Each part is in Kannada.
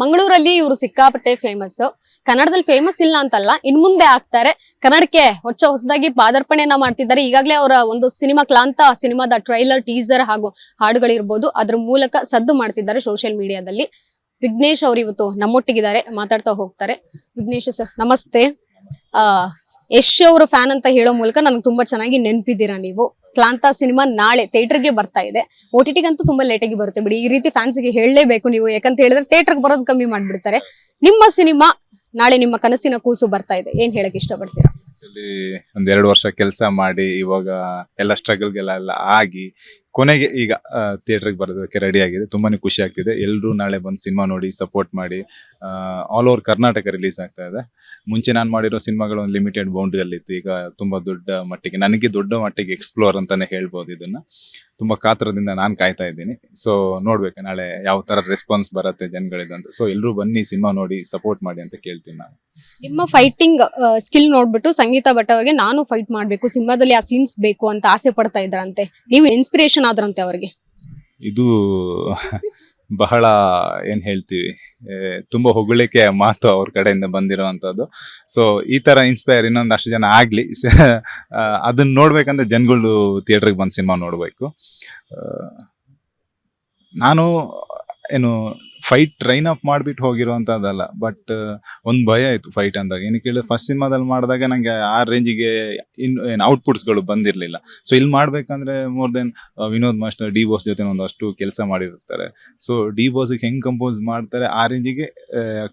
ಮಂಗಳೂರಲ್ಲಿ ಇವರು ಸಿಕ್ಕಾಪಟ್ಟೆ ಫೇಮಸ್ ಕನ್ನಡದಲ್ಲಿ ಫೇಮಸ್ ಇಲ್ಲ ಅಂತಲ್ಲ, ಇನ್ ಮುಂದೆ ಆಗ್ತಾರೆ. ಕನ್ನಡಕ್ಕೆ ಹೊಚ್ಚ ಹೊಸದಾಗಿ ಪಾದಾರ್ಪಣೆಯನ್ನ ಮಾಡ್ತಿದ್ದಾರೆ. ಈಗಾಗಲೇ ಅವರ ಒಂದು ಸಿನಿಮಾ ಕ್ಲಾಂತ ಸಿನಿಮಾದ ಟ್ರೈಲರ್ ಟೀಸರ್ ಹಾಗೂ ಹಾಡುಗಳಿರ್ಬೋದು. ಅದ್ರ ಮೂಲಕ ಸದ್ದು ಮಾಡ್ತಿದ್ದಾರೆ ಸೋಷಿಯಲ್ ಮೀಡಿಯಾದಲ್ಲಿ ವಿಘ್ನೇಶ್ ಅವರು ಇವತ್ತು ನಮ್ಮೊಟ್ಟಿಗಿದ್ದಾರೆ, ಮಾತಾಡ್ತಾ ಹೋಗ್ತಾರೆ. ವಿಘ್ನೇಶ್ ಸರ್, ನಮಸ್ತೆ. ಆ, ಯಶ್ ಅವರು ಫ್ಯಾನ್ ಅಂತ ಹೇಳೋ ಮೂಲಕ ನನಗೆ ತುಂಬಾ ಚೆನ್ನಾಗಿ ನೆನಪಿದ್ದೀರಾ ನೀವು? ಕ್ಲಾಂತ ಸಿನಿಮಾ ನಾಳೆ ಥಿಯೇಟರ್ಗೆ ಬರ್ತಾ ಇದೆ. ಓ ಟಿ ಟಿಗಂತೂ ತುಂಬಾ ಲೇಟಾಗಿ ಬರುತ್ತೆ ಬಿಡಿ. ಈ ರೀತಿ ಫ್ಯಾನ್ಸ್ಗೆ ಹೇಳಲೇಬೇಕು ನೀವು. ಯಾಕಂತ ಹೇಳಿದ್ರೆ ಥಿಯೇಟರ್ಗೆ ಬರೋದು ಕಮ್ಮಿ ಮಾಡಿಬಿಡ್ತಾರೆ. ನಿಮ್ಮ ಸಿನಿಮಾ ನಾಳೆ ನಿಮ್ಮ ಕನಸಿನ ಕೂಸು ಬರ್ತಾ ಇದೆ. ಏನ್ ಹೇಳಕ್ ಇಷ್ಟಪಡ್ತೀರಾ? ಒಂದ್ ಎರಡು ವರ್ಷ ಕೆಲಸ ಮಾಡಿ ಇವಾಗ ಎಲ್ಲ ಸ್ಟ್ರಗಲ್ ಎಲ್ಲ ಆಗಿ ಕೊನೆಗೆ ಈಗ ಥಿಯೇಟ್ರಿಗೆ ಬರೋದಕ್ಕೆ ರೆಡಿ ಆಗಿದೆ. ತುಂಬಾನೇ ಖುಷಿ ಆಗ್ತಿದೆ. ಎಲ್ಲರೂ ನಾಳೆ ಬಂದು ಸಿನಿಮಾ ನೋಡಿ ಸಪೋರ್ಟ್ ಮಾಡಿ ಆಲ್ ಓವರ್ ಕರ್ನಾಟಕ ರಿಲೀಸ್ ಆಗ್ತಾ ಇದೆ. ಮುಂಚೆ ನಾನು ಮಾಡಿರೋ ಸಿನಿಮಾಗಳು ಒಂದು ಲಿಮಿಟೆಡ್ ಬೌಂಡ್ರಿಯಲ್ಲಿತ್ತು ಈಗ ತುಂಬಾ ದೊಡ್ಡ ಮಟ್ಟಿಗೆ, ನನಗೆ ದೊಡ್ಡ ಮಟ್ಟಿಗೆ ಎಕ್ಸ್ಪ್ಲೋರ್ ಅಂತಾನೆ ಹೇಳ್ಬೋದು ಇದನ್ನ. ತುಂಬಾ ಕಾತರದಿಂದ ನಾನು ಕಾಯ್ತಾ ಇದ್ದೀನಿ. ಸೊ ನೋಡ್ಬೇಕು ನಾಳೆ ಯಾವ ತರ ರೆಸ್ಪಾನ್ಸ್ ಬರುತ್ತೆ ಜನಗಳಿದಂತ. ಸೊ ಎಲ್ಲರೂ ಬನ್ನಿ ಸಿನಿಮಾ ನೋಡಿ ಸಪೋರ್ಟ್ ಮಾಡಿ ಅಂತ ಕೇಳ್ತೀನಿ. ನಾನು. ನಿಮ್ಮ ಫೈಟಿಂಗ್ ಸ್ಕಿಲ್ ನೋಡ್ಬಿಟ್ಟು ಸಂಗೀತ ಭಟ್ ಅವರಿಗೆ ನಾನು ಫೈಟ್ ಮಾಡಬೇಕು ಸಿನಿಮಾದಲ್ಲಿ ಆ ಸೀನ್ಸ್ ಬೇಕು ಅಂತ ಆಸೆ ಪಡ್ತಾ ಇದ್ರಂತೆ ನೀವು ಇನ್ಸ್ಪಿರೇಷನ್ ಆದ್ರಂತೆ ಅವರಿಗೆ. ಇದು ಬಹಳ ಏನು ಹೇಳ್ತೀವಿ ತುಂಬ ಹೊಗಳಿಕೆ ಮಾತು ಅವ್ರ ಕಡೆಯಿಂದ ಬಂದಿರೋವಂಥದ್ದು. ಸೊ ಈ ತರ ಇನ್ಸ್ಪೈರ್ ಇನ್ನೊಂದು ಅಷ್ಟು ಜನ ಆಗ್ಲಿ. ಅದನ್ನ ನೋಡ್ಬೇಕಂದ್ರೆ ಜನಗಳು ಥಿಯೇಟರ್ಗೆ ಬಂದು ಸಿನಿಮಾ ನೋಡಬೇಕು. ನಾನು ಏನು ಫೈಟ್ ಟ್ರೈನ್ ಅಪ್ ಮಾಡ್ಬಿಟ್ಟು ಹೋಗಿರುವಂತದ್ದಲ್ಲ ಬಟ್ ಒಂದು ಭಯ ಆಯ್ತು ಫೈಟ್ ಅಂದಾಗ. ಏನಕ್ಕೆ ಕೇಳಿದ್ರೆ ಫಸ್ಟ್ ಸಿನಿಮಾದಲ್ಲಿ ಮಾಡಿದಾಗ ನಂಗೆ ಆ ರೇಂಜಿಗೆ ಇನ್, ಏನು ಔಟ್ಪುಟ್ಸ್ಗಳು ಬಂದಿರಲಿಲ್ಲ. ಸೊ ಇಲ್ಲಿ ಮಾಡ್ಬೇಕಂದ್ರೆ more than Vinod master, D Bose ಜೊತೆ ಒಂದಷ್ಟು ಕೆಲಸ ಮಾಡಿರ್ತಾರೆ. ಸೊ ಡಿ ಬಾಸ್ಗೆ ಹೆಂಗ್ ಕಂಪೋಸ್ ಮಾಡ್ತಾರೆ, ಆ ರೇಂಜಿಗೆ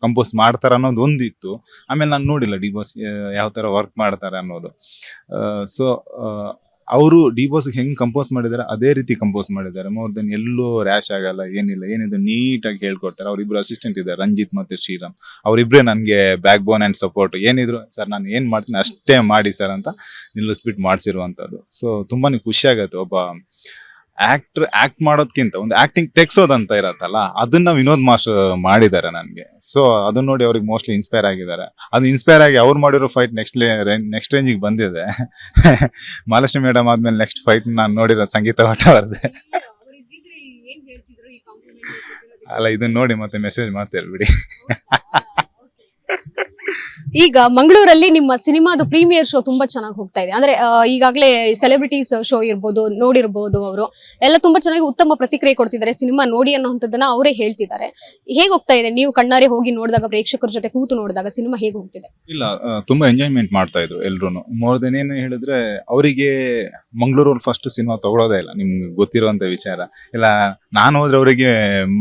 ಕಂಪೋಸ್ ಮಾಡ್ತಾರೆ ಅನ್ನೋದು ಒಂದಿತ್ತು. ಆಮೇಲೆ ನಾನು ನೋಡಿಲ್ಲ ಡಿ ಬಾಸ್ ಯಾವ ತರ ವರ್ಕ್ ಮಾಡ್ತಾರೆ ಅನ್ನೋದು. ಸೊ ಅವರು ಡಿ ಬಾಸ್ ಹೆಂಗ್ ಕಂಪೋಸ್ ಮಾಡಿದ್ದಾರೆ ಅದೇ ರೀತಿ ಕಂಪೋಸ್ ಮಾಡಿದ್ದಾರೆ ಮೋರ್ ದೆನ್ ಎಲ್ಲೂ ರ್ಯಾಶ್ ಆಗಲ್ಲ, ಏನಿಲ್ಲ. ಏನಿದೆ ನೀಟಾಗಿ ಹೇಳ್ಕೊಡ್ತಾರೆ. ಅವರಿಬ್ರು ಅಸಿಸ್ಟೆಂಟ್ ಇದ್ದಾರೆ, ರಂಜಿತ್ ಮತ್ತೆ ಶ್ರೀರಾಮ್. ಅವರಿಬ್ರೇ ನನಗೆ ಬ್ಯಾಕ್ ಬೋನ್ ಅಂಡ್ ಸಪೋರ್ಟ್ ಏನಿದ್ರು, ಸರ್, ನಾನು ಏನ್ ಮಾಡ್ತೀನಿ ಅಷ್ಟೇ ಮಾಡಿ ಸರ್ ಅಂತ ನಿಲ್ಲಿಸ್ಬಿಟ್ಟು ಮಾಡಿಸಿರುವಂತದ್ದು ಸೊ ತುಂಬಾನೇ ಖುಷಿ ಆಗತ್ತೆ. ಒಬ್ಬ ಆಕ್ಟರ್ ಆಕ್ಟ್ ಮಾಡೋದ್ಕಿಂತ ಒಂದು ಆಕ್ಟಿಂಗ್ ತೆಗ್ಸೋದಂತ ಇರತ್ತಲ್ಲ ಅದನ್ನ ವಿನೋದ್ ಮಾಸ್ಟರ್ ಮಾಡಿದ್ದಾರೆ ನನಗೆ. ಸೊ ಅದನ್ನ ನೋಡಿ ಅವ್ರಿಗೆ ಮೋಸ್ಟ್ಲಿ ಇನ್ಸ್ಪೈರ್ ಆಗಿದ್ದಾರೆ. ಅದು ಇನ್ಸ್ಪೈರ್ ಆಗಿ ಅವ್ರು ಮಾಡಿರೋ ಫೈಟ್ ನೆಕ್ಸ್ಟ್ ನೆಕ್ಸ್ಟ್ ರೇಂಜಿಗೆ ಬಂದಿದೆ. ಮಹಾಲಕ್ಷ್ಮಿ ಮೇಡಮ್ ಆದ್ಮೇಲೆ ನೆಕ್ಸ್ಟ್ ಫೈಟ್ ನಾನು ನೋಡಿರೋ ಸಂಗೀತ ಭಟ್ ಬರ್ದೆ ಅಲ್ಲ ಇದನ್ನ ನೋಡಿ ಮತ್ತೆ ಮೆಸೇಜ್ ಮಾಡ್ತೇವೆ ಬಿಡಿ. ಈಗ ಮಂಗಳೂರಲ್ಲಿ ನಿಮ್ಮ ಸಿನಿಮಾದ ಪ್ರೀಮಿಯರ್ ಶೋ ತುಂಬಾ ಚೆನ್ನಾಗಿ ಹೋಗ್ತಾ ಇದೆ. ಅಂದ್ರೆ ಈಗಾಗಲೇ ಸೆಲೆಬ್ರಿಟೀಸ್ ಶೋ ಇರ್ಬೋದು, ನೋಡಿರ್ಬೋದು ಅವರು. ಎಲ್ಲ ತುಂಬಾ ಚೆನ್ನಾಗಿ ಉತ್ತಮ ಪ್ರತಿಕ್ರಿಯೆ ಕೊಡ್ತಿದ್ದಾರೆ ಸಿನಿಮಾ ನೋಡಿ ಅನ್ನೋಂಥದ್ದನ್ನ ಅವರೇ ಹೇಳ್ತಿದ್ದಾರೆ. ಹೇಗೆ ಹೋಗ್ತಾ ಇದೆ? ನೀವು ಕಣ್ಣಾರೆ ಹೋಗಿ ನೋಡಿದಾಗ, ಪ್ರೇಕ್ಷಕರ ಜೊತೆ ಕೂತು ನೋಡಿದಾಗ ಸಿನಿಮಾ ಹೇಗೆ ಹೋಗ್ತಿದೆ? ಇಲ್ಲ ತುಂಬಾ ಎಂಜಾಯ್ಮೆಂಟ್ ಮಾಡ್ತಾ ಇದ್ರು ಎಲ್ರು ಮೋರ್ ದೆನ್ ಏನು ಹೇಳಿದ್ರೆ, ಅವರಿಗೆ ಮಂಗಳೂರಲ್ಲಿ ಫಸ್ಟ್ ಸಿನಿಮಾ ತಗೊಳ್ಳೋದೇ ಇಲ್ಲ. ನಿಮ್ಗೆ ಗೊತ್ತಿರುವಂತ ವಿಚಾರ. ಇಲ್ಲ, ನಾನು ಹೋದ್ರೆ ಅವರಿಗೆ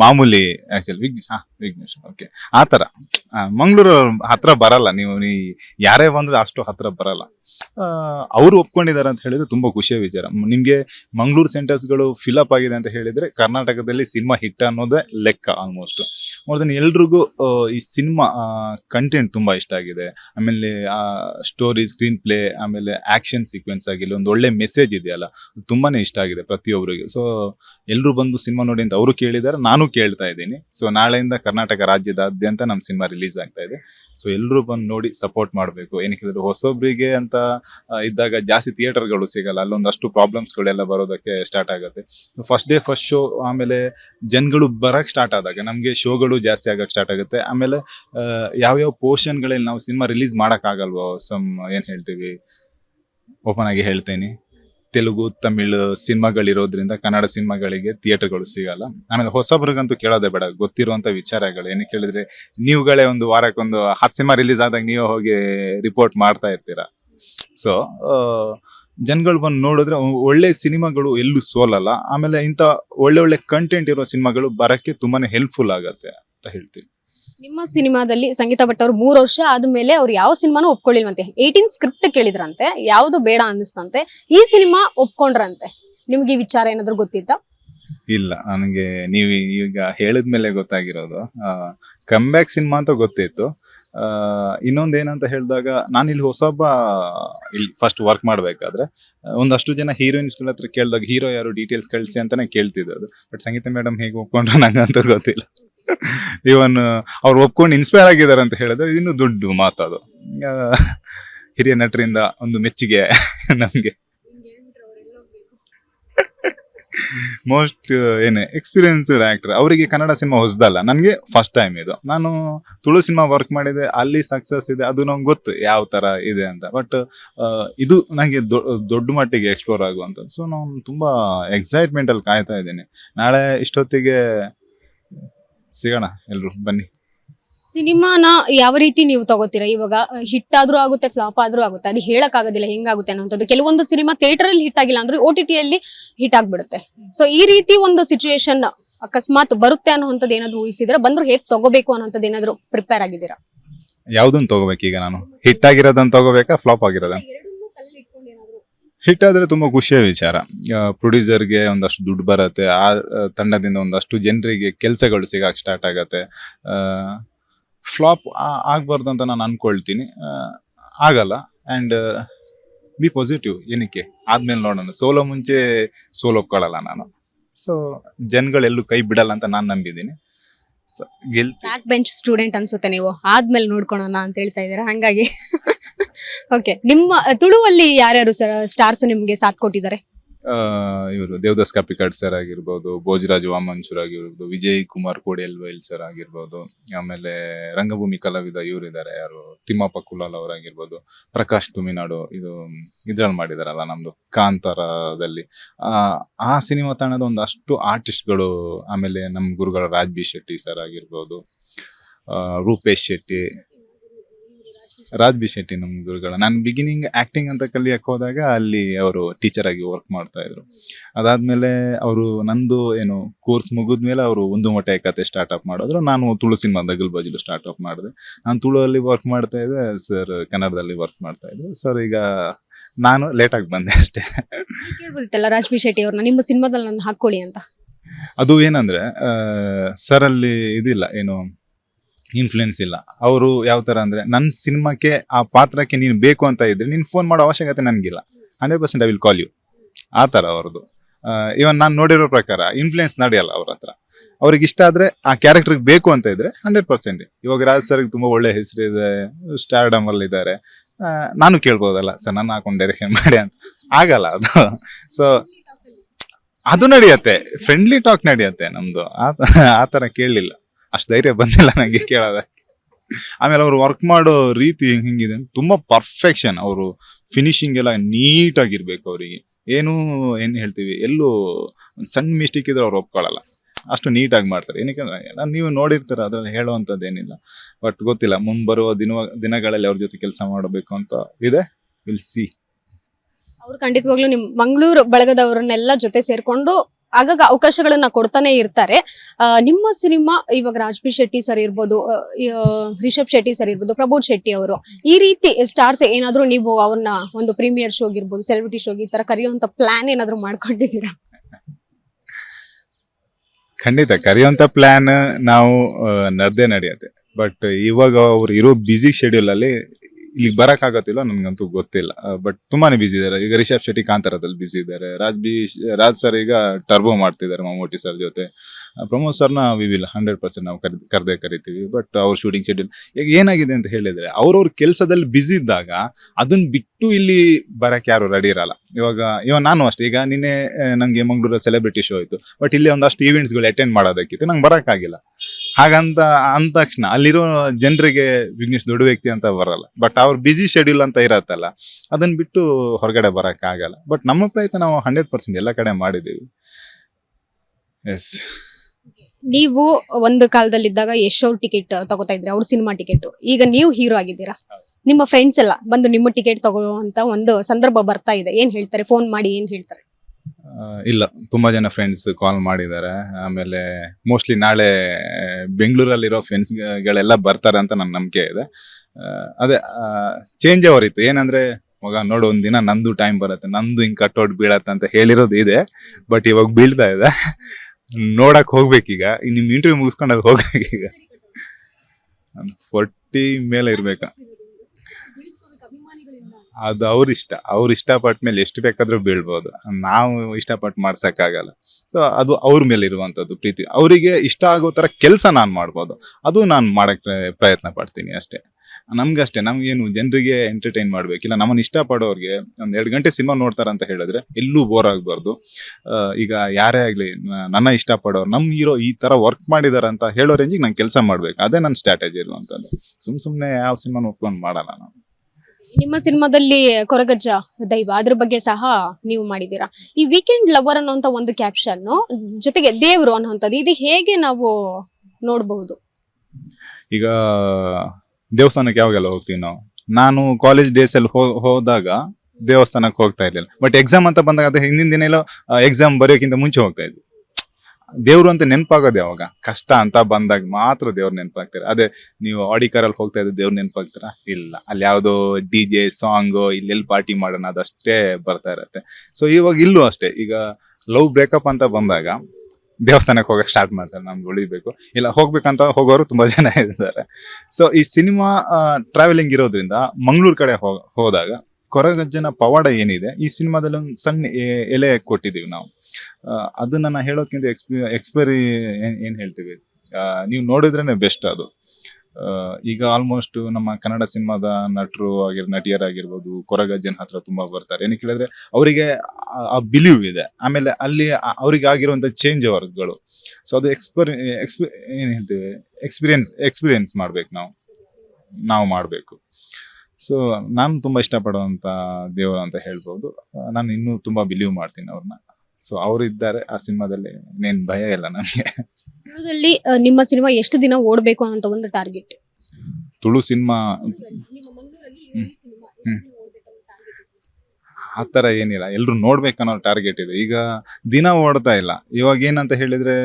ಮಾಮೂಲಿ ಆಕ್ಚುಲಿ ವಿಘ್ನೇಶ್ ವಿಘ್ನೇಶ್ ಓಕೆ ಆ ತರ ಮಂಗಳೂರು ಹತ್ರ ಬರಲ್ಲ. ನೀವು, ನೀ, ಯಾರೇ ಬಂದ್ರು ಅಷ್ಟು ಹತ್ರ ಬರಲ್ಲ. ಅವರು ಒಪ್ಕೊಂಡಿದ್ದಾರೆ ಅಂತ ಹೇಳಿದ್ರೆ ತುಂಬಾ ಖುಷಿಯ ವಿಚಾರ. ನಿಮಗೆ ಮಂಗಳೂರು ಸೆಂಟರ್ಸ್ಗಳು ಫಿಲಪ್ ಆಗಿದೆ ಅಂತ ಹೇಳಿದ್ರೆ ಕರ್ನಾಟಕದಲ್ಲಿ ಸಿನಿಮಾ ಹಿಟ್ ಅನ್ನೋದೇ ಲೆಕ್ಕ ಆಲ್ಮೋಸ್ಟ್ ಮೋರ್ ದೆನ್ ಎಲ್ರಿಗೂ ಈ ಸಿನಿಮಾ ಕಂಟೆಂಟ್ ತುಂಬಾ ಇಷ್ಟ ಆಗಿದೆ. ಆಮೇಲೆ ಸ್ಟೋರಿ ಸ್ಕ್ರೀನ್ ಪ್ಲೇ ಆಮೇಲೆ ಆಕ್ಷನ್ ಸೀಕ್ವೆನ್ಸ್ ಆಗಿಲ್ಲ, ಒಂದು ಒಳ್ಳೆ ಮೆಸೇಜ್ ಇದೆಯಲ್ಲ ತುಂಬಾನೇ ಇಷ್ಟ ಆಗಿದೆ ಪ್ರತಿಯೊಬ್ಬರಿಗೆ. ಸೊ ಎಲ್ಲರೂ ಬಂದು ಸಿನಿಮಾ ನೋಡಿ ಅಂತ ಅವರು ಕೇಳಿದ್ದಾರೆ, ನಾನು ಕೇಳ್ತಾ ಇದ್ದೀನಿ. ಸೊ ನಾಳೆಯಿಂದ ಕರ್ನಾಟಕ ರಾಜ್ಯದಾದ್ಯಂತ ನಮ್ಮ ಸಿನಿಮಾ ರಿಲೀಸ್ ಆಗ್ತಾ ಇದೆ. ಸೊ ಎಲ್ಲರೂ ಬಂದು ನೋಡಿ ಸಪೋರ್ಟ್ ಮಾಡಬೇಕು. ಏನಕ್ಕೆ ಹೇಳಿದ್ರೆ ಹೊಸೊಬ್ಬರಿಗೆ ಅಂತ ಇದ್ದಾಗ ಜಾಸ್ತಿ ಥಿಯೇಟರ್ಗಳು ಸಿಗಲ್ಲ. ಅಲ್ಲೊಂದಷ್ಟು ಪ್ರಾಬ್ಲಮ್ಸ್ಗಳೆಲ್ಲ ಬರೋದಕ್ಕೆ ಸ್ಟಾರ್ಟ್ ಆಗುತ್ತೆ. ಫಸ್ಟ್ ಡೇ ಫಸ್ಟ್ ಶೋ ಆಮೇಲೆ ಜನಗಳು ಬರೋಕ್ಕೆ ಸ್ಟಾರ್ಟ್ ಆದಾಗ, ನಮಗೆ ಶೋಗಳು ಜಾಸ್ತಿ ಆಗೋಕ್ಕೆ ಸ್ಟಾರ್ಟ್ ಆಗುತ್ತೆ. ಆಮೇಲೆ ಯಾವ್ಯಾವ ಪೋರ್ಷನ್ಗಳಲ್ಲಿ ನಾವು ಸಿನಿಮಾ ರಿಲೀಸ್ ಮಾಡೋಕ್ಕಾಗಲ್ವೋ ಸಮ್ ಏನು ಹೇಳ್ತೀವಿ? ಓಪನ್ ಆಗಿ ಹೇಳ್ತೇನೆ. ತೆಲುಗು, ತಮಿಳು ಸಿನಿಮಾಗಳಿರೋದ್ರಿಂದ ಕನ್ನಡ ಸಿನಿಮಾಗಳಿಗೆ ಥಿಯೇಟರ್ಗಳು ಸಿಗಲ್ಲ. ಆಮೇಲೆ ಹೊಸಬ್ರಿಗಂತೂ ಕೇಳೋದೇ ಬೇಡ ಗೊತ್ತಿರುವಂತ ವಿಚಾರಗಳು. ಏನಕ್ಕೆ ಕೇಳಿದ್ರೆ ನೀವುಗಳೇ ಒಂದು ವಾರಕ್ಕೊಂದು ಹತ್ತು ಸಿನಿಮಾ ರಿಲೀಸ್ ಆದಾಗ ನೀವು ಹೋಗಿ ರಿಪೋರ್ಟ್ ಮಾಡ್ತಾ ಇರ್ತೀರಾ. ಸೊ ಜನಗಳು ಬಂದು ನೋಡಿದ್ರೆ ಒಳ್ಳೆ ಸಿನಿಮಾಗಳು ಎಲ್ಲೂ ಸೋಲಲ್ಲ. ಆಮೇಲೆ ಇಂಥ ಒಳ್ಳೆ ಒಳ್ಳೆ ಕಂಟೆಂಟ್ ಇರೋ ಸಿನಿಮಾಗಳು ಬರೋಕ್ಕೆ ತುಂಬಾನೇ ಹೆಲ್ಪ್ಫುಲ್ ಆಗತ್ತೆ ಅಂತ ಹೇಳ್ತೀನಿ. ನಿಮ್ಮ ಸಿನಿಮಾದಲ್ಲಿ ಸಂಗೀತ ಭಟ್ ಅವರು ಮೂರು ವರ್ಷ ಆದ್ಮೇಲೆ ಅವ್ರು ಯಾವ ಸಿನಿಮಾನು ಒಪ್ಕೊಳ್ಳಿಲ್ವಂತೆ. ಏಯ್ಟೀನ್ ಸ್ಕ್ರಿಪ್ಟ್ ಕೇಳಿದ್ರಂತೆ, ಯಾವ್ದು ಬೇಡ ಅನ್ನಿಸ್ತಂತೆ ಈ ಸಿನಿಮಾ ಒಪ್ಕೊಂಡ್ರಂತೆ. ನಿಮ್ಗೆ ಈ ವಿಚಾರ ಏನಾದ್ರು ಗೊತ್ತಿತ್ತಾ? ಇಲ್ಲ, ನನಗೆ ನೀವು ಈಗ ಹೇಳಿದ್ಮೇಲೆ ಗೊತ್ತಾಗಿರೋದು. ಕಮ್ ಬ್ಯಾಕ್ ಸಿನಿಮಾ ಅಂತ ಗೊತ್ತಿತ್ತು. ಇನ್ನೊಂದ್ ಏನಂತ ಹೇಳಿದಾಗ ನಾನು ಇಲ್ಲಿ ಹೊಸೊಬ್ಬ, ಇಲ್ಲಿ ಫಸ್ಟ್ ವರ್ಕ್ ಮಾಡ್ಬೇಕಾದ್ರೆ, ಒಂದಷ್ಟು ಜನ ಹೀರೋಯಿನ್ಸ್ಗಳ ಹತ್ರ ಕೇಳಿದಾಗ, ಹೀರೋ ಯಾರು? ಡೀಟೇಲ್ಸ್ ಕಳಿಸಿ ಅಂತಾನೆ ಕೇಳ್ತಿದ್ದದು ಬಟ್ ಸಂಗೀತ ಮೇಡಮ್ ಹೇಗೆ ಒಪ್ಕೊಂಡ್ರೆ ನಂಗಂತ ಗೊತ್ತಿಲ್ಲ. ಇವನ್, ಅವ್ರು ಒಪ್ಕೊಂಡು ಇನ್ಸ್ಪೈರ್ ಆಗಿದ್ದಾರೆ ಅಂತ ಹೇಳಿದ್ರೆ ಇನ್ನು ದೊಡ್ಡ ಮಾತದು ಅದು. ಹಿರಿಯ ನಟರಿಂದ ಒಂದು ಮೆಚ್ಚುಗೆ ನಮ್ಗೆ. ಮೋಸ್ಟ್ ಏನೇ ಎಕ್ಸ್ಪೀರಿಯನ್ಸ್ಡ್ ಆಕ್ಟರ್ ಅವರಿಗೆ ಕನ್ನಡ ಸಿನಿಮಾ ಹೊಸದಲ್ಲ. ನನಗೆ ಫಸ್ಟ್ ಟೈಮ್ ಇದು. ನಾನು ತುಳು ಸಿನಿಮಾ ವರ್ಕ್ ಮಾಡಿದೆ, ಅಲ್ಲಿ ಸಕ್ಸಸ್ ಇದೆ, ಅದು ನಂಗೆ ಗೊತ್ತು ಯಾವ ಥರ ಇದೆ ಅಂತ. ಬಟ್ ಇದು ನನಗೆ ದೊಡ್ಡ ಮಟ್ಟಿಗೆ ಎಕ್ಸ್ಪ್ಲೋರ್ ಆಗುವಂಥದ್ದು. ಸೊ ನಾನು ತುಂಬ ಎಕ್ಸೈಟ್ಮೆಂಟಲ್ಲಿ ಕಾಯ್ತಾ ಇದ್ದೀನಿ. ನಾಳೆ ಇಷ್ಟೊತ್ತಿಗೆ ಸಿಗೋಣ ಎಲ್ರು ಬನ್ನಿ. ಸಿನಿಮಾನ ಯಾವ ರೀತಿ ನೀವು ತಗೋತೀರಾ? ಇವಾಗ ಹಿಟ್ ಆದ್ರೂ ಆಗುತ್ತೆ ಫ್ಲಾಪ್ ಆದ್ರೂ ಆಗುತ್ತೆ. ಅದು ಹೇಳಕ್ ಆಗೋದಿಲ್ಲ ಹೆಂಗಾಗುತ್ತೆ ಅನ್ನೋಂಥದ್ದು ಕೆಲವೊಂದು ಸಿನಿಮಾ ಥಿಯೇಟರ್ ಅಲ್ಲಿ ಹಿಟ್ ಆಗಿಲ್ಲ ಅಂದ್ರೆ ಓ ಟಿ ಟಿಯಲ್ಲಿ ಹಿಟ್ ಆಗ್ಬಿಡುತ್ತೆ. ಸೊ ಈ ರೀತಿ ಒಂದು ಸಿಚುವೇಶನ್ ಅಕಸ್ಮಾತ್ ಬರುತ್ತೆ ಅನ್ನೋಂಥದ್ದು ಏನಾದ್ರು ಊಹಿಸಿದ್ರೆ ಬಂದ್ರು ಹೇಗ್ ತಗೋಬೇಕು ಅನ್ನೋಂಥದ್ದು ಏನಾದ್ರು ಪ್ರಿಪೇರ್ ಆಗಿದ್ದೀರಾ? ಯಾವ್ದನ್ನ ತಗೋಬೇಕು ಈಗ ನಾನು? ಹಿಟ್ ಆಗಿರೋದನ್ನ ತಗೋಬೇಕಾ ಫ್ಲಾಪ್ ಆಗಿರೋದನ್ನ ಹಿಟ್ ಆದ್ರೆ ತುಂಬಾ ಖುಷಿಯ ವಿಚಾರ. ಪ್ರೊಡ್ಯೂಸರ್ಗೆ ಒಂದಷ್ಟು ದುಡ್ಡು ಬರುತ್ತೆ, ಆ ತಂಡದಿಂದ ಒಂದಷ್ಟು ಜನರಿಗೆ ಕೆಲಸಗಳು ಸಿಗಕ್ಕೆ ಸ್ಟಾರ್ಟ್ ಆಗತ್ತೆ. ಫ್ಲಾಪ್ ಆಗ್ಬಾರ್ದು ಅಂತ ನಾನು ಅಂದ್ಕೊಳ್ತೀನಿ ಆಗಲ್ಲ. ಅಂಡ್ ಬಿ ಪಾಸಿಟಿವ್ ಏನಕ್ಕೆ ಆದ್ಮೇಲೆ ನೋಡೋಣ. ಸೋಲೋ ಮುಂಚೆ ಸೋಲ್ ಒಪ್ಕೊಳ್ಳಲ್ಲ ನಾನು. ಸೊ ಜನಗಳೆಲ್ಲೂ ಕೈ ಬಿಡಲ್ಲ ಅಂತ ನಾನು ನಂಬಿದ್ದೀನಿ. ಸೊ ಗೆಲ್ತಿ ಬ್ಯಾಕ್ ಬೆಂಚ್ ಸ್ಟೂಡೆಂಟ್ ಅನ್ಸುತ್ತೆ ನೀವು. ಆದ್ಮೇಲೆ ನೋಡ್ಕೊಳೋಣ ಅಂತ ಹೇಳ್ತಾ ಇದ್ದೀರಾ? ಹಂಗಾಗಿ. ಓಕೆ ನಿಮ್ಮ ತುಳುವಲ್ಲಿ ಯಾರ್ಯಾರು ಸರ್ ಸ್ಟಾರ್ಸ್ ನಿಮ್ಗೆ ಸಾಥ್ ಕೊಟ್ಟಿದ್ದಾರೆ? ಇವರು ದೇವದಾಸ್ ಕಾಪಿಕಾಡ್ ಸರ್ ಆಗಿರ್ಬೋದು ಭೋಜರಾಜ್ ವಾಮಂಚೂರ್ ಆಗಿರ್ಬೋದು ವಿಜಯ್ ಕುಮಾರ್ ಕೋಡಿಯಲ್ ವೈಲ್ ಸರ್ ಆಗಿರ್ಬೋದು ಆಮೇಲೆ ರಂಗಭೂಮಿ ಕಲಾವಿದ ಇವರಿದ್ದಾರೆ ಯಾರು ತಿಮ್ಮಪ್ಪ ಕುಲಾಲ್ ಅವರಾಗಿರ್ಬೋದು ಪ್ರಕಾಶ್ ತುಮಿನಾಡು ಇದು ಇದ್ರಲ್ಲಿ ಮಾಡಿದಾರಲ್ಲ ನಮ್ದು ಕಾಂತಾರದಲ್ಲಿ. ಆ, ಸಿನಿಮಾ ತಾಣದ ಒಂದಷ್ಟು ಆರ್ಟಿಸ್ಟ್ಗಳು ಆಮೇಲೆ ನಮ್ಮ ಗುರುಗಳ ರಾಜ್ ಬಿ ಶೆಟ್ಟಿ ಸರ್ ಆಗಿರ್ಬೋದು ರೂಪೇಶ್ ಶೆಟ್ಟಿ ರಾಜ್ ಬಿ ಶೆಟ್ಟಿ ನಮ್ಮ ಗುರುಗಳು. ನಾನು ಬಿಗಿನಿಂಗ್ ಆಕ್ಟಿಂಗ್ ಅಂತ ಕಲಿಯಕ್ಕೆ ಹೋದಾಗ ಅಲ್ಲಿ ಅವರು ಟೀಚರ್ ಆಗಿ ವರ್ಕ್ ಮಾಡ್ತಾ ಇದ್ರು. ಅದಾದ್ಮೇಲೆ ಅವರು ನಂದು ಏನು ಕೋರ್ಸ್ ಮುಗಿದ್ಮೇಲೆ ಅವರು ಒಂದು ಮೊಟ್ಟೆ ಕತೆ ಸ್ಟಾರ್ಟ್ ಅಪ್ ಮಾಡಿದ್ರು. ನಾನು Tulu cinema Dagal Bajilu start up ಮಾಡಿದೆ. ನಾನು ತುಳುವಲ್ಲಿ ವರ್ಕ್ ಮಾಡ್ತಾ ಇದ್ದೆ ಸರ್ ಕನ್ನಡದಲ್ಲಿ ವರ್ಕ್ ಮಾಡ್ತಾ ಇದ್ದೆ. ಸರ್ ಈಗ ನಾನು ಲೇಟಾಗಿ ಬಂದೆ ಅಷ್ಟೇ. ಕೇಳ್ಬೋದಿತ್ತಲ್ಲ ರಾಜ್ಬಿ ಶೆಟ್ಟಿ ಅವ್ರನ್ನ? ನಿಮ್ಮ ಸಿನಿಮಾದಲ್ಲಿ ನಾನು ಹಾಕೊಳ್ಳಿ ಅಂತ. ಅದು ಏನಂದ್ರೆ ಸರ್ ಅಲ್ಲಿ ಇದಿಲ್ಲ ಏನು ಇನ್ಫ್ಲುಯೆನ್ಸ್ ಇಲ್ಲ. ಅವರು ಯಾವ ಥರ ಅಂದ್ರೆ ನನ್ನ ಸಿನಿಮಾಕ್ಕೆ ಆ ಪಾತ್ರಕ್ಕೆ ನೀನು ಬೇಕು ಅಂತ ಇದ್ರೆ ನೀನು ಫೋನ್ ಮಾಡೋ ಅವಶ್ಯಕತೆ ನನಗಿಲ್ಲ. Hundred percent I will call you ಆ ಥರ ಅವ್ರದ್ದು. ಇವನ್ ನಾನು ನೋಡಿರೋ ಪ್ರಕಾರ ಇನ್ಫ್ಲುಯೆನ್ಸ್ ನಡೆಯಲ್ಲ ಅವ್ರ ಹತ್ರ. ಅವ್ರಿಗೆ ಇಷ್ಟ ಆದ್ರೆ ಆ ಕ್ಯಾರೆಕ್ಟರ್ಗೆ ಬೇಕು ಅಂತ ಇದ್ರೆ ಹಂಡ್ರೆಡ್ ಪರ್ಸೆಂಟ್ ಇವಾಗ ರಾಜ್ ಸರ್ಗೆ ತುಂಬಾ ಒಳ್ಳೆ ಹೆಸರಿದೆ ಸ್ಟಾರ್ಡಮ್ ಅಲ್ಲಿ ಇದ್ದಾರೆ. ನಾನು ಕೇಳ್ಬೋದಲ್ಲ ಸರ್ ನಾನು ಹಾಕೊಂಡು ಡೈರೆಕ್ಷನ್ ಮಾಡಿ ಅಂತ. ಆಗಲ್ಲ ಅದು. ಸೊ ಅದು ನಡೆಯತ್ತೆ. ಫ್ರೆಂಡ್ಲಿ ಟಾಕ್ ನಡೆಯತ್ತೆ ನಮ್ದು. ಆ- ಥರ ಕೇಳಲಿಲ್ಲ. ಅಷ್ಟು ಧೈರ್ಯ ಬಂದಿಲ್ಲ ನನಗೆ ಕೇಳೋದ ಆಮೇಲೆ ಅವರು ವರ್ಕ್ ಮಾಡೋ ರೀತಿ ಹೆಂಗಿದೆ ತುಂಬಾ ಪರ್ಫೆಕ್ಷನ್ ಅವರು ಫಿನಿಶಿಂಗ್ ಎಲ್ಲ ನೀಟಾಗಿರ್ಬೇಕು ಅವರಿಗೆ. ಏನು ಏನು ಹೇಳ್ತೀವಿ, ಎಲ್ಲೂ ಸಣ್ಣ ಮಿಸ್ಟೇಕ್ ಇದ್ರೆ ಅವ್ರು ಒಪ್ಕೊಳ್ಳಲ್ಲ ಅಷ್ಟು ನೀಟಾಗಿ ಮಾಡ್ತಾರೆ. ಏನಕ್ಕೆ ನೀವು ನೋಡಿರ್ತೀರ, ಅದರಲ್ಲಿ ಹೇಳುವಂಥದ್ದು ಏನಿಲ್ಲ. ಬಟ್ ಗೊತ್ತಿಲ್ಲ ಮುಂಬರುವ ದಿನ ದಿನಗಳಲ್ಲಿ ಅವ್ರ ಜೊತೆ ಕೆಲಸ ಮಾಡಬೇಕು ಅಂತ ಇದೆ. ವಿಲ್ ಸಿ ಅವ್ರು ಖಂಡಿತವಾಗ್ಲೂ ನಿಮ್ಮ ಮಂಗಳೂರು ಬಳಗದವರನ್ನೆಲ್ಲ ಜೊತೆ ಸೇರ್ಕೊಂಡು ಆಗಾಗ ಅವಕಾಶಗಳನ್ನ ಕೊಡ್ತಾನೆ ಇರ್ತಾರೆ. ನಿಮ್ಮ ಸಿನಿಮಾ, ಇವಾಗ ರಾಜ್ಬಿ ಶೆಟ್ಟಿ ಸರ್ ಇರ್ಬೋದು ರಿಷಬ್ ಶೆಟ್ಟಿ ಸರ್ ಇರ್ಬೋದು ಪ್ರಬೋದ್ ಶೆಟ್ಟಿ ಅವರು, ಈ ರೀತಿ ಸ್ಟಾರ್ಸ್ ಏನಾದ್ರೂ ನೀವು ಅವ್ರನ್ನ ಒಂದು ಪ್ರೀಮಿಯರ್ ಶೋ ಇರ್ಬೋದು ಸೆಲೆಬ್ರಿಟಿ ಶೋ ಈ ತರ ಕರೆಯುವಂತ ಪ್ಲಾನ್ ಏನಾದ್ರು ಮಾಡ್ಕೊಂಡಿದ್ದೀರಾ? ಖಂಡಿತ ಕರೆಯುವಂತ ಪ್ಲಾನ್ ನಾವು ನಡ್ದೇ ನಡೆಯುತ್ತೆ. ಬಟ್ ಇವಾಗ ಅವ್ರು ಇರೋ ಬ್ಯುಸಿ ಶೆಡ್ಯೂಲ್ ಅಲ್ಲಿ ಇಲ್ಲಿಗೆ ಬರಕ್ ಆಗತ್ತಿಲ್ಲ ನನ್ಗಂತೂ ಗೊತ್ತಿಲ್ಲ. ಬಟ್ ತುಂಬಾನೇ ಬಿಸಿ ಇದ್ದಾರೆ ಈಗ ರಿಷಬ್ ಶೆಟ್ಟಿ ಕಾಂತಾರದಲ್ಲಿ ಬಿಸಿ ಇದ್ದಾರೆ ರಾಜ್ ಬಿ ರಾಜ್ ಸರ್ ಈಗ ಟರ್ಬೋ ಮಾಡ್ತಿದ್ದಾರೆ ಮಮ್ಮೂಟಿ ಸರ್ ಜೊತೆ. ಪ್ರಮೋದ್ ಸರ್ನ ವಿ ವಿಲ್ ಹಂಡ್ರೆಡ್ ಪರ್ಸೆಂಟ್ ನಾವು ಕರ್ ಕರೆದೇ ಕರಿತೀವಿ. ಬಟ್ ಅವ್ರ ಶೂಟಿಂಗ್ ಶೆಡ್ಯೂಲ್ ಈಗ ಏನಾಗಿದೆ ಅಂತ ಹೇಳಿದ್ರೆ, ಅವ್ರವ್ರ ಕೆಲಸದಲ್ಲಿ ಬಿಸಿ ಇದ್ದಾಗ ಅದನ್ನ ಬಿಟ್ಟು ಇಲ್ಲಿ ಬರಕ್ ಯಾರು ರೆಡಿ ಇರಲ್ಲ. ಇವಾಗ ಇವಾಗ ನಾನು ಅಷ್ಟೇ. ಈಗ ನಿನ್ನೆ ನಂಗೆ ಮಂಗಳೂರ ಸೆಲೆಬ್ರಿಟಿ ಶೋ ಆಯ್ತು ಬಟ್ ಇಲ್ಲಿ ಒಂದಷ್ಟು ಈವೆಂಟ್ಸ್ಗಳು ಅಟೆಂಡ್ ಮಾಡೋದಕ್ಕಿತ್ತು. ನಂಗೆ ಬರೋಕ್ಕಾಗಿಲ್ಲ. ಹಾಗಂತ ಅಂದ ತಕ್ಷಣ ಅಲ್ಲಿರೋ ಜನರಿಗೆ ವಿಘ್ನೇಶ್ ದೊಡ್ಡ ವ್ಯಕ್ತಿ ಅಂತ ಬರಲ್ಲ. ಬಟ್ ಅವ್ರ ಬಿಸಿ ಶೆಡ್ಯೂಲ್ ಅಂತ ಇರತ್ತಲ್ಲ ಅದನ್ನ ಬಿಟ್ಟು ಹೊರಗಡೆ ಬರೋಕ್ಕಾಗಲ್ಲ ಬಟ್ ನಮ್ಮ ಪ್ರಯತ್ನ ನಾವು ಹಂಡ್ರೆಡ್ ಪರ್ಸೆಂಟ್ ಎಲ್ಲ ಕಡೆ ಮಾಡಿದ್ದೀವಿ. ಎಸ್ ನೀವು ಒಂದು ಕಾಲದಲ್ಲಿದ್ದಾಗ ಯಶ್ ಅವ್ರ ಟಿಕೆಟ್ ತಗೋತಾ ಇದ್ರಿ, ಅವ್ರ ಸಿನಿಮಾ ಟಿಕೆಟ್ ಈಗ ನೀವು ಹೀರೋ ಆಗಿದ್ದೀರಾ? ನಿಮ್ಮ ಫ್ರೆಂಡ್ಸ್ ಎಲ್ಲ ಬಂದು ನಿಮ್ಮ ಟಿಕೆಟ್ ತಗೊಳ್ಳುವಂತ ಒಂದು ಸಂದರ್ಭ ಬರ್ತಾ ಇದೆ. ಏನ್ ಹೇಳ್ತಾರೆ? ಫೋನ್ ಮಾಡಿ ಏನ್ ಹೇಳ್ತಾರೆ? ಇಲ್ಲ, ತುಂಬಾ ಜನ ಫ್ರೆಂಡ್ಸ್ ಕಾಲ್ ಮಾಡಿದ್ದಾರೆ. ಆಮೇಲೆ ಮೋಸ್ಟ್ಲಿ ನಾಳೆ ಬೆಂಗಳೂರಲ್ಲಿರೋ ಫ್ರೆಂಡ್ಸ್ಗಳೆಲ್ಲ ಬರ್ತಾರೆ ಅಂತ ನನ್ನ ನಂಬಿಕೆ ಇದೆ. ಅದೇ ಚೇಂಜ್ ಅವರಿತ್ತು. ಏನಂದ್ರೆ, ಮಗ ನೋಡು ಒಂದು ದಿನ ನಂದು ಟೈಮ್ ಬರುತ್ತೆ, ನಂದು ಹಿಂಗೆ ಕಟ್ಔಟ್ ಬೀಳತ್ತೆ ಅಂತ ಹೇಳಿರೋದು ಇದೆ ಬಟ್ ಇವಾಗ ಬೀಳ್ತಾ ಇದೆ. ನೋಡಕ್ ಹೋಗ್ಬೇಕೀಗ. ನಿಮ್ ಇಂಟರ್ವ್ಯೂ ಮುಗಿಸ್ಕೊಂಡು ಅಲ್ಲಿ ಹೋಗ್ಬೇಕೀಗ ಫೋರ್ಟಿ ಮೇಲೆ ಇರ್ಬೇಕಾ? ಅದು ಅವ್ರ ಇಷ್ಟ. ಅವ್ರು ಇಷ್ಟಪಟ್ಟ ಮೇಲೆ ಎಷ್ಟು ಬೇಕಾದ್ರೂ ಬೀಳ್ಬೋದು. ನಾವು ಇಷ್ಟಪಟ್ಟು ಮಾಡ್ಸೋಕ್ಕಾಗಲ್ಲ. ಸೊ ಅದು ಅವ್ರ ಮೇಲೆ ಇರುವಂಥದ್ದು ಪ್ರೀತಿ. ಅವರಿಗೆ ಇಷ್ಟ ಆಗೋ ಥರ ಕೆಲಸ ನಾನು ಮಾಡ್ಬೋದು. ಅದು ನಾನು ಮಾಡೋಕ್ಕೆ ಪ್ರಯತ್ನ ಪಡ್ತೀನಿ ಅಷ್ಟೇ. ನಮ್ಗಷ್ಟೇ, ನಮ್ಗೇನು ಜನರಿಗೆ ಎಂಟರ್ಟೈನ್ ಮಾಡಬೇಕಿಲ್ಲ ನಮ್ಮನ್ನು ಇಷ್ಟಪಡೋರಿಗೆ ಒಂದು ಎರಡು ಗಂಟೆ ಸಿನಿಮಾ ನೋಡ್ತಾರೆ ಅಂತ ಹೇಳಿದ್ರೆ ಎಲ್ಲೂ ಬೋರ್ ಆಗಬಾರ್ದು. ಈಗ ಯಾರೇ ಆಗಲಿ ನನ್ನ ಇಷ್ಟಪಡೋರು ನಮ್ಮ ಹೀರೋ ಈ ತರ ವರ್ಕ್ ಮಾಡಿದಾರೆ ಅಂತ ಹೇಳೋ ರೇಂಜಿಗೆ ನಾನು ಕೆಲಸ ಮಾಡ್ಬೇಕು. ಅದೇ ನನ್ನ ಸ್ಟ್ರಾಟಜಿ ಇರುವಂಥದ್ದು. ಸುಮ್ಮ ಸುಮ್ಮನೆ ಯಾವ ಸಿನಿಮಾ ನೋಡ್ಕೊಂಡು ಮಾಡಲ್ಲ ನಾನು. ನಿಮ್ಮ ಸಿನಿಮಾದಲ್ಲಿ ಕೊರಗಜ್ಜ ದೈವ, ಅದ್ರ ಬಗ್ಗೆ ಸಹ ನೀವು ಮಾಡಿದ್ದೀರಾ? ಈ ವೀಕೆಂಡ್ ಲವರ್ ಅನ್ನೋಂತ ಒಂದು ಕ್ಯಾಪ್ಷನ್ ಜೊತೆಗೆ ದೇವರು ಅನ್ನೋಂಥದ್ದು ಇದು ಹೇಗೆ ನಾವು ನೋಡಬಹುದು? ಈಗ, ದೇವಸ್ಥಾನಕ್ಕೆ ಯಾವಾಗೆಲ್ಲ ಹೋಗ್ತೀವಿ ನಾವು? ನಾನು ಕಾಲೇಜ್ ಡೇಸ್ ಅಲ್ಲಿ ಹೋದಾಗ ದೇವಸ್ಥಾನಕ್ಕೆ ಹೋಗ್ತಾ ಇರ್ಲಿಲ್ಲ. ಬಟ್ ಎಕ್ಸಾಮ್ ಅಂತ ಬಂದಾಗ, ಅದು ಹಿಂದಿನ ದಿನ ಎಲ್ಲ ಎಕ್ಸಾಮ್ ಬರೆಯೋಕ್ಕಿಂತ ಮುಂಚೆ ಹೋಗ್ತಾ ಇದ್ವಿ. ದೇವ್ರು ಅಂತ ನೆನಪಾಗೋದು ಯಾವಾಗ? ಕಷ್ಟ ಅಂತ ಬಂದಾಗ ಮಾತ್ರ ದೇವ್ರು ನೆನಪಾಗ್ತಾರೆ. ಅದೇ ನೀವು ಆಡಿ ಕಾರಲ್ಲಿ ಹೋಗ್ತಾ ಇದ್ದ ದೇವ್ರು ನೆನಪಾಗ್ತೀರಾ? ಇಲ್ಲ. ಅಲ್ಲಿ ಯಾವುದೋ ಡಿ ಜೆ ಸಾಂಗು ಇಲ್ಲೆಲ್ಲಿ ಪಾರ್ಟಿ ಮಾಡೋಣ ಅದಷ್ಟೇ ಬರ್ತಾ ಇರತ್ತೆ. ಸೊ ಇವಾಗ ಇಲ್ಲೂ ಅಷ್ಟೇ. ಈಗ ಲವ್ ಬ್ರೇಕಪ್ ಅಂತ ಬಂದಾಗ ದೇವಸ್ಥಾನಕ್ಕೆ ಹೋಗಕ್ಕೆ ಸ್ಟಾರ್ಟ್ ಮಾಡ್ತಾರೆ. ನಮ್ಗೆ ಉಳಿಬೇಕು. ಇಲ್ಲ, ಹೋಗ್ಬೇಕಂತ ಹೋಗೋರು ತುಂಬ ಜನ ಇದ್ದಾರೆ. ಸೊ ಈ ಸಿನಿಮಾ ಟ್ರಾವೆಲಿಂಗ್ ಇರೋದ್ರಿಂದ ಮಂಗಳೂರು ಕಡೆ ಹೋದಾಗ ಕೊರಗಜ್ಜನ ಪವಾಡ ಏನಿದೆ, ಈ ಸಿನಿಮಾದಲ್ಲಿ ಒಂದು ಸಣ್ಣ ಎಲೆ ಕೊಟ್ಟಿದ್ದೀವಿ ನಾವು. ಅದನ್ನ ನಾನು ಹೇಳೋದ್ಕಿಂತ ಎಕ್ಸ್ಪಿ ಎಕ್ಸ್ಪೈರಿ ಏನು ಹೇಳ್ತೀವಿ? ನೀವು ನೋಡಿದ್ರೇನೆ ಬೆಸ್ಟ್ ಅದು. ಈಗ ಆಲ್ಮೋಸ್ಟ್ ನಮ್ಮ ಕನ್ನಡ ಸಿನಿಮಾದ ನಟರು ಆಗಿರ್ ನಟಿಯರಾಗಿರ್ಬೋದು ಕೊರಗಜ್ಜನ ಹತ್ರ ತುಂಬಾ ಬರ್ತಾರೆ. ಏನಕ್ಕೆ ಕೇಳಿದ್ರೆ, ಅವರಿಗೆ ಆ ಬಿಲೀವ್ ಇದೆ. ಆಮೇಲೆ ಅಲ್ಲಿ ಅವ್ರಿಗೆ ಆಗಿರುವಂತ ಚೇಂಜ್ ವರ್ಕ್ಗಳು ಸೊ ಅದು ಎಕ್ಸ್ಪರಿ ಎಕ್ಸ್ಪಿ ಏನು ಹೇಳ್ತೀವಿ? ಎಕ್ಸ್ಪೀರಿಯನ್ಸ್ ಎಕ್ಸ್ಪೀರಿಯನ್ಸ್ ಮಾಡ್ಬೇಕು ನಾವು. ನಾವು ಮಾಡಬೇಕು. ಸೊ ನಾನು ತುಂಬಾ ಇಷ್ಟಪಡುವಂಥ ದೇವರು ಅಂತ ಹೇಳ್ಬೋದು. ನಾನು ಇನ್ನೂ ತುಂಬಾ ಬಿಲೀವ್ ಮಾಡ್ತೀನಿ ಅವ್ರನ್ನ. ಸೊ ಅವರು ಇದ್ದಾರೆ. ಆ ಸಿನಿಮಾದಲ್ಲಿ ನೇನ್ ಭಯ ಇಲ್ಲ ನನಗೆ ತುಳುದಲ್ಲಿ ಆ, ನಿಮ್ಮ ಸಿನಿಮಾ ಎಷ್ಟು ದಿನ ಓಡಬೇಕು ಅನ್ನೋ ಒಂದು ಟಾರ್ಗೆಟ್ ತುಳು ಸಿನಿಮಾ ಆ ಥರ ಏನಿಲ್ಲ. ಎಲ್ಲರೂ ನೋಡ್ಬೇಕನ್ನೋ ಟಾರ್ಗೆಟ್ ಇದೆ. ಈಗ ದಿನ ಓಡ್ತಾ ಇಲ್ಲ. ಇವಾಗ ಏನಂತ ಹೇಳಿದ್ರೆ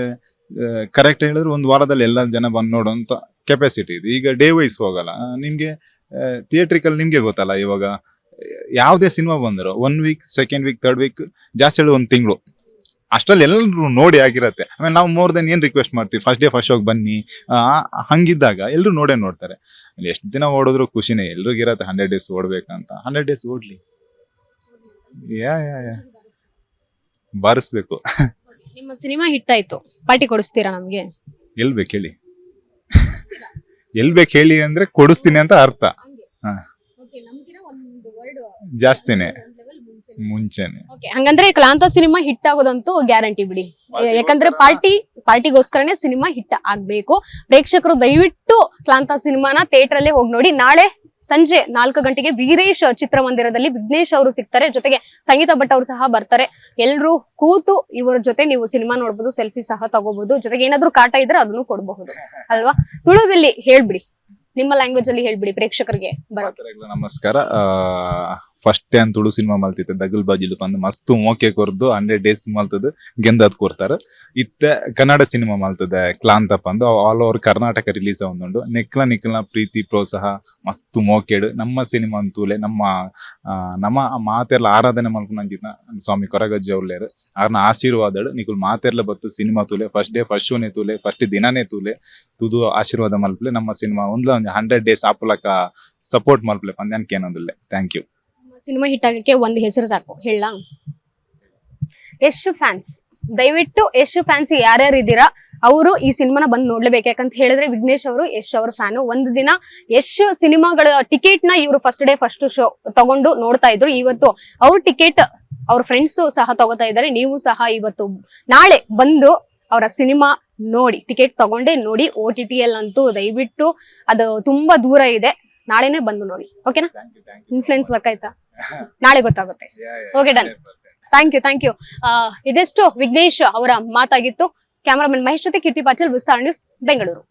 ಕರೆಕ್ಟ್ ಹೇಳಿದ್ರೆ ಒಂದು ವಾರದಲ್ಲಿ ಎಲ್ಲ ಜನ ಬಂದು ನೋಡುವಂತ ಕೆಪಾಸಿಟಿ ಇದೆ. ಈಗ ಡೇ ವೈಸ್ ಹೋಗಲ್ಲ. ನಿಮ್ಗೆ ಥಿಯೇಟ್ರಿಕಲ್ ನಿಮಗೆ ಗೊತ್ತಲ್ಲ ಇವಾಗ ಯಾವುದೇ ಸಿನಿಮಾ ಬಂದರು one week second week third week ಜಾಸ್ತಿ ಹೇಳಿ ಒಂದು ತಿಂಗಳು. ಅಷ್ಟರಲ್ಲಿ ಎಲ್ಲರೂ ನೋಡಿ ಆಗಿರತ್ತೆ. ಆಮೇಲೆ ನಾವು ಮೋರ್ ದೆನ್ ಏನು ರಿಕ್ವೆಸ್ಟ್ ಮಾಡ್ತೀವಿ? ಫಸ್ಟ್ ಡೇ ಫಸ್ಟ್ ಹೋಗಿ ಬನ್ನಿ. ಹಂಗಿದ್ದಾಗ ಎಲ್ಲರೂ ನೋಡೇ ನೋಡ್ತಾರೆ. ಎಷ್ಟು ದಿನ ಓಡಿದ್ರು ಖುಷಿನೇ ಎಲ್ರಿಗಿರತ್ತೆ ಹಂಡ್ರೆಡ್ ಡೇಸ್ ಓಡಬೇಕಂತ. Hundred days ಓಡಲಿ. Yeah yeah yeah. ಬಾರಿಸ್ಬೇಕು. ನಿಮ್ಮ ಸಿನಿಮಾ ಹಿಟ್ ಆಯ್ತು. ಪಾರ್ಟಿ ಕೊಡಿಸ್ತೀರಾ ನಮಗೆ? ಎಲ್ಲಿ ಬೇಕು ಹೇಳಿ. ಎಲ್ ಬೇಕು ಹೇಳಿ ಅಂದ್ರೆ ಕೊಡಿಸ್ತೀನಿ ಅಂತ ಅರ್ಥ. ಹಾ. ಜಾಸ್ತಿನೇ. ಮುಂಚೆನೆ. ಹಂಗಂದ್ರೆ ಕ್ಲಾಂತ ಸಿನಿಮಾ ಹಿಟ್ ಆಗೋದಂತೂ ಗ್ಯಾರಂಟಿ ಬಿಡಿ. ಯಾಕಂದ್ರೆ ಪಾರ್ಟಿ ಪಾರ್ಟಿಗೋಸ್ಕರನೇ ಸಿನಿಮಾ ಹಿಟ್ ಆಗ್ಬೇಕು. ಪ್ರೇಕ್ಷಕರು ದಯವಿಟ್ಟು ಕ್ಲಾಂತ ಸಿನಿಮಾನ ಥಿಯೇಟರ್ ಅಲ್ಲೇ ಹೋಗಿ ನೋಡಿ. ನಾಳೆ ಸಂಜೆ ನಾಲ್ಕು ಗಂಟೆಗೆ ವೀರೇಶ್ ಚಿತ್ರಮಂದಿರದಲ್ಲಿ ವಿಘ್ನೇಶ್ ಅವರು ಸಿಗ್ತಾರೆ. ಜೊತೆಗೆ ಸಂಗೀತ ಭಟ್ ಅವರು ಸಹ ಬರ್ತಾರೆ. ಎಲ್ಲರೂ ಕೂತು ಇವರ ಜೊತೆ ನೀವು ಸಿನಿಮಾ ನೋಡ್ಬೋದು, ಸೆಲ್ಫಿ ಸಹ ತಗೋಬಹುದು ಜೊತೆಗೆ ಏನಾದ್ರೂ ಕಾಟ ಇದ್ರೆ ಅದನ್ನು ಕೊಡಬಹುದು. ಅಲ್ವಾ? ತುಳುದಲ್ಲಿ ಹೇಳ್ಬಿಡಿ. ನಿಮ್ಮ ಲ್ಯಾಂಗ್ವೇಜ್ ಅಲ್ಲಿ ಹೇಳ್ಬಿಡಿ ಪ್ರೇಕ್ಷಕರಿಗೆ ನಮಸ್ಕಾರ. ಫಸ್ಟ್ ಟೈಮ್ ತುಳು ಸಿನಿಮಾ ಮಲ್ತಿತ್ತು ದಗಲ್ ಬಾಜಿಲು ಬಂದು ಮಸ್ತ್ ಮೋಕೆ ಕೊರ್ದು ಹಂಡ್ರೆಡ್ ಡೇಸ್ ಮಲ್ತದ ಗೆಂದದ್ ಕೊರ್ತಾರ ಇತ್ತೆ, ಕನ್ನಡ ಸಿನಿಮಾ ಮಲ್ತದೆ ಕ್ಲಾಂತ ಬಂದು ಆಲ್ ಓವರ್ ಕರ್ನಾಟಕ ರಿಲೀಸ್ ಆಗೊಂದುಂಡು ನೆಕ್ಲ ನಿಕ್ಲ ಪ್ರೀತಿ, ಪ್ರೋತ್ಸಾಹ, ಮಸ್ತ್ ಮೋಕೆಡು ನಮ್ಮ ಸಿನಿಮಾ ಅಂತೂಲೆ, ನಮ್ಮ ನಮ್ಮ ಮಾತೆರ್ಲ ಆರಾಧನೆ ಮಲ್ಪನಂಚಿನ ಸ್ವಾಮಿ ಕೊರಗಜ್ಜ ಉಳ್ಳೇರು ಅವ್ರನ್ನ ಆಶೀರ್ವಾದಳು ನಿಕುಲ್ ಮಾತೆರ್ಲ ಬತ್ತು ಸಿನಿಮಾ ತೂಲೆ ಫಸ್ಟ್ ಡೇ ಫಸ್ಟ್ ಶೋನೇ ತೂಲೆ ಫಸ್ಟ್ ದಿನನೇ ತೂಲೆ, ತುದು ಆಶೀರ್ವಾದ ಮಲ್ಪಲೆ, ನಮ್ಮ ಸಿನಿಮಾ ಒಂದ್ಲ ಒಂದು ಹಂಡ್ರೆಡ್ ಡೇಸ್ ಆಪುಲಕ ಸಪೋರ್ಟ್ ಮಲ್ಪಲೆ ಪಂದ್ಯಾನ್ ಏನೊಂದಿಲ್ಲ. ಥ್ಯಾಂಕ್ ಯು ಸಿನಿಮಾ ಹಿಟ್ ಆಗಕ್ಕೆ ಒಂದು ಹೆಸರು ಸಾಕು. ಹೇಳ. ಯಶ್ ಫ್ಯಾನ್ಸ್ ದಯವಿಟ್ಟು ಯಶ್ ಫ್ಯಾನ್ಸ್ ಯಾರ್ಯಾರು ಇದ್ದೀರಾ, ಅವರು ಈ ಸಿನಿಮಾನ ಬಂದು ನೋಡ್ಲೇಬೇಕು. ಯಾಕಂತ ಹೇಳಿದ್ರೆ ವಿಘ್ನೇಶ್ ಅವರು, ಯಶ್ ಅವ್ರ ಫ್ಯಾನು ಒಂದು ದಿನ ಯಶ್ ಸಿನಿಮಾಗಳ ಟಿಕೆಟ್ನ ಇವರು ಫಸ್ಟ್ ಡೇ ಫಸ್ಟ್ ಶೋ ತಗೊಂಡು ನೋಡ್ತಾ ಇದ್ರು. ಇವತ್ತು ಅವ್ರ ಟಿಕೆಟ್ ಅವ್ರ ಫ್ರೆಂಡ್ಸ್ ಸಹ ತಗೋತಾ ಇದ್ದಾರೆ. ನೀವು ಸಹ ಇವತ್ತು ನಾಳೆ ಬಂದು ಅವರ ಸಿನಿಮಾ ನೋಡಿ ಟಿಕೆಟ್ ತಗೊಂಡೇ ನೋಡಿ. ಓ ಟಿ ಟಿ ಅಂತೂ ದಯವಿಟ್ಟು ಅದು ತುಂಬಾ ದೂರ ಇದೆ. ನಾಳೆನೆ ಬಂದು ನೋಡಿ ಓಕೆನಾ ಇನ್ಫ್ಲೂಯೆನ್ಸ್ ವರ್ಕ್ ಆಯ್ತಾ? ನಾಳೆ ಗೊತ್ತಾಗುತ್ತೆ. Okay done thank you thank you ಇದೆಷ್ಟು ವಿಘ್ನೇಶ್ ಅವರ ಮಾತಾಗಿತ್ತು. ಕ್ಯಾಮರಾಮನ್ ಮಹೇಶ್ ಜೊತೆ ಕೀರ್ತಿ ಪಾಟೀಲ್ ವಿಸ್ತಾರ ನ್ಯೂಸ್ ಬೆಂಗಳೂರು.